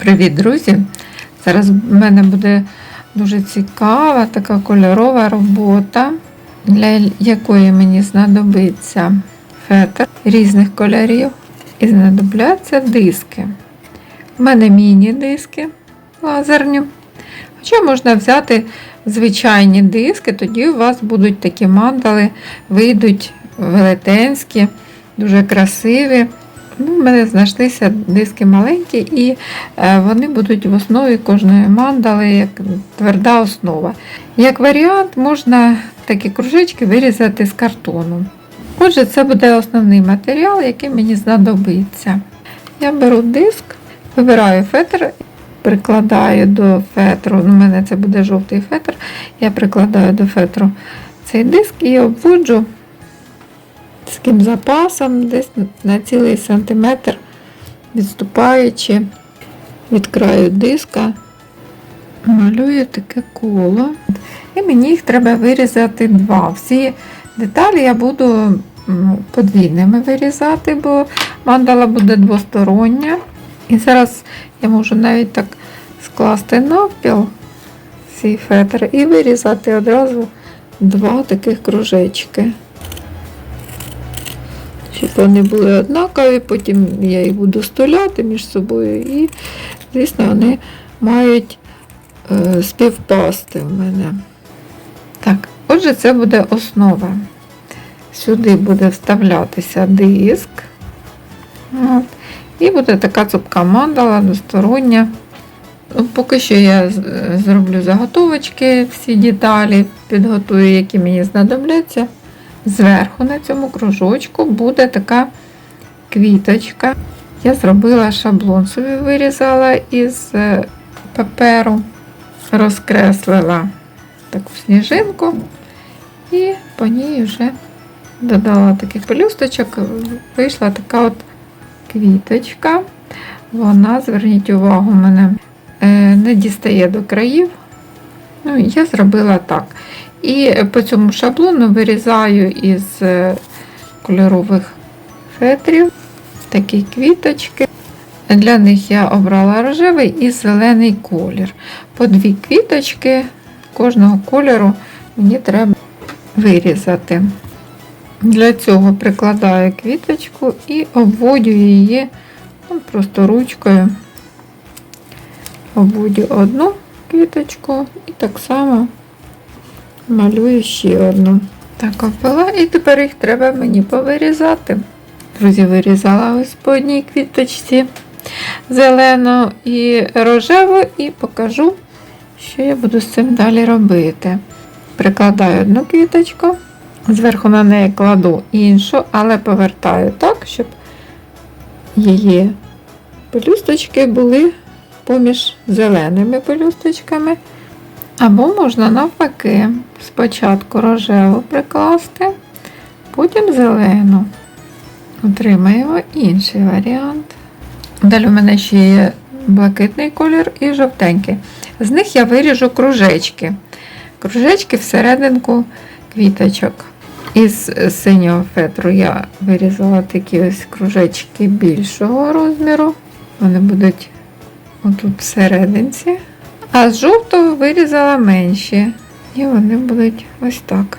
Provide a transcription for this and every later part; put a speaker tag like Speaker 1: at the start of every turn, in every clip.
Speaker 1: Привіт, друзі! Зараз в мене буде дуже цікава така кольорова робота, для якої мені знадобиться фетр різних кольорів і знадобляться диски. У мене міні-диски лазерні. Хоча можна взяти звичайні диски, тоді у вас будуть такі мандали, вийдуть велетенські, дуже красиві. Ну, в мене знайшлися диски маленькі, і е, вони будуть в основі кожної мандали, як тверда основа. Як варіант, можна такі кружечки вирізати з картону. Отже, це буде основний матеріал, який мені знадобиться. Я беру диск, вибираю фетр, прикладаю до фетру. Ну, у мене це буде жовтий фетр. Я прикладаю до фетру цей диск і обводжу таким запасом, десь на цілий сантиметр, відступаючи від краю диска, малюю таке коло. І мені їх треба вирізати два. Всі деталі я буду подвійними вирізати, бо мандала буде двостороння. І зараз я можу навіть так скласти навпіл цей фетр і вирізати одразу два таких кружечки щоб вони були однакові, потім я їх буду столяти між собою, і, звісно, вони мають е, співпасти в мене. Так, отже, це буде основа. Сюди буде вставлятися диск. От. І буде така цупка мандала двостороння. Ну, Поки що я зроблю заготовочки, всі деталі, підготую, які мені знадобляться. Зверху на цьому кружочку буде така квіточка. Я зробила шаблон собі, вирізала із е, паперу, розкреслила таку сніжинку і по ній вже додала таких пелюсточок, вийшла така от квіточка. Вона, зверніть увагу, мене е, не дістає до країв. Ну, я зробила так. І по цьому шаблону вирізаю із е, кольорових фетрів такі квіточки. Для них я обрала рожевий і зелений колір. По дві квіточки кожного кольору мені треба вирізати. Для цього прикладаю квіточку і обводю її ну, просто ручкою. Обводю одну квіточку і так само малюю ще одну. Так, обвела, і тепер їх треба мені повирізати. Друзі, вирізала ось по одній квіточці зелену і рожеву, і покажу, що я буду з цим далі робити. Прикладаю одну квіточку, зверху на неї кладу іншу, але повертаю так, щоб її пелюсточки були поміж зеленими пелюсточками. Або можна навпаки, спочатку рожеву прикласти, потім зелену. Отримаємо інший варіант. Далі у мене ще є блакитний колір і жовтенький. З них я виріжу кружечки. Кружечки всерединку квіточок. Із синього фетру я вирізала такі ось кружечки більшого розміру. Вони будуть отут всерединці. А з жовтого вирізала менші. І вони будуть ось так.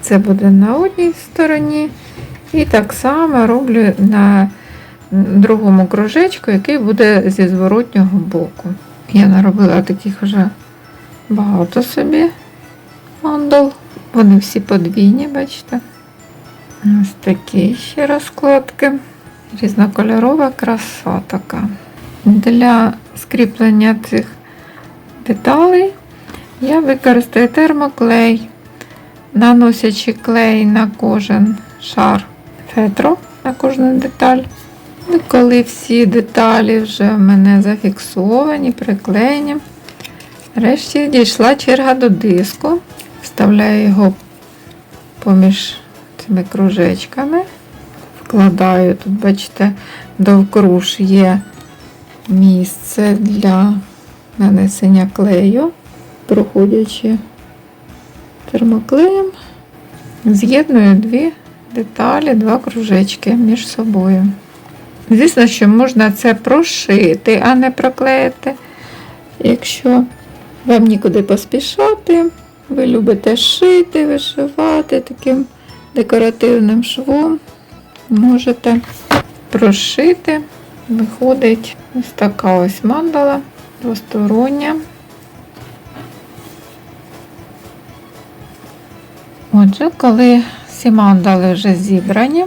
Speaker 1: Це буде на одній стороні. І так само роблю на другому кружечку, який буде зі зворотнього боку. Я наробила таких вже багато собі мандал. Вони всі подвійні, бачите. Ось такі ще розкладки. Різнокольорова краса така. Для скріплення цих деталей я використаю термоклей, наносячи клей на кожен шар фетру, на кожну деталь. І коли всі деталі вже в мене зафіксовані, приклеєні, нарешті дійшла черга до диску. Вставляю його поміж цими кружечками. Вкладаю тут, бачите, довкруж є місце для нанесення клею, проходячи термоклеєм, з'єдную дві деталі, два кружечки між собою. Звісно, що можна це прошити, а не проклеїти. Якщо вам нікуди поспішати, ви любите шити, вишивати таким декоративним швом, можете прошити. Виходить ось така ось мандала двостороння. Отже, коли всі мандали вже зібрані,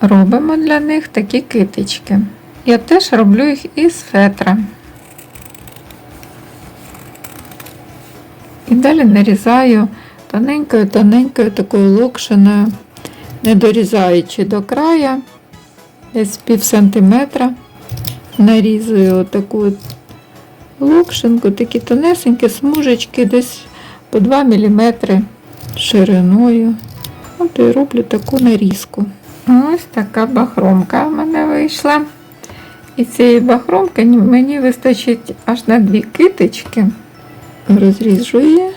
Speaker 1: робимо для них такі китички. Я теж роблю їх із фетра. І далі нарізаю тоненькою-тоненькою такою локшиною, не дорізаючи до края, десь пів сантиметра. Нарізую таку от локшинку, такі тонесенькі смужечки, десь по 2 мм шириною. От і роблю таку нарізку. Ось така бахромка в мене вийшла. І цієї бахромки мені вистачить аж на дві китички. Розріжу її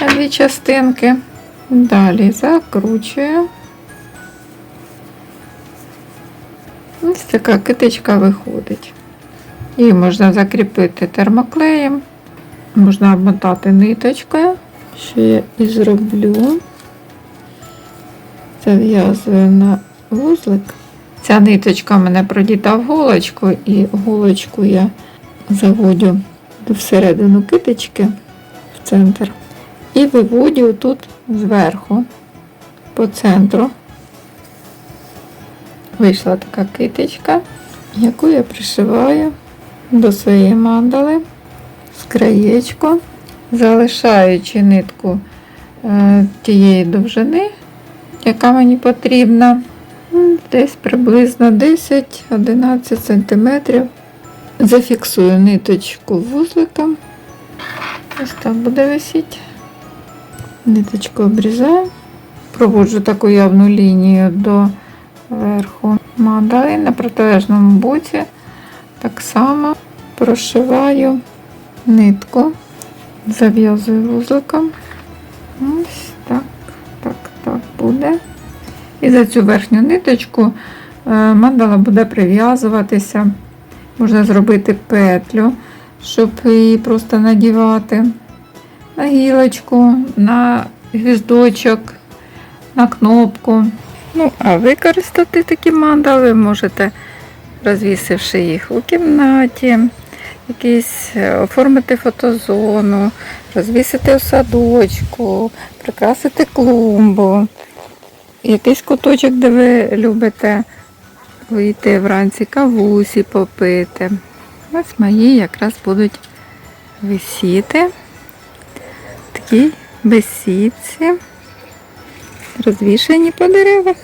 Speaker 1: на дві частинки. Далі закручую. Ось така китичка виходить. Її можна закріпити термоклеєм, можна обмотати ниточкою, що я і зроблю. Зав'язую на вузлик. Ця ниточка в мене продіта в голочку, і голочку я заводю всередину китички в центр. І виводю тут зверху по центру. Вийшла така китичка, яку я пришиваю до своєї мандали з краєчку, залишаючи нитку е, тієї довжини, яка мені потрібна, десь приблизно 10-11 см. Зафіксую ниточку вузликом. Ось так буде висіти. Ниточку обрізаю. Проводжу таку явну лінію до верху мандали на протилежному боці. Так само прошиваю нитку, зав'язую вузликом. Ось так, так, так буде. І за цю верхню ниточку е, мандала буде прив'язуватися. Можна зробити петлю, щоб її просто надівати на гілочку, на гвіздочок, на кнопку. Ну, а використати такі мандали можете, розвісивши їх у кімнаті, якісь е, оформити фотозону, розвісити у садочку, прикрасити клумбу, якийсь куточок, де ви любите вийти вранці кавусі попити. Ось мої якраз будуть висіти в такій бесідці, розвішені по деревах.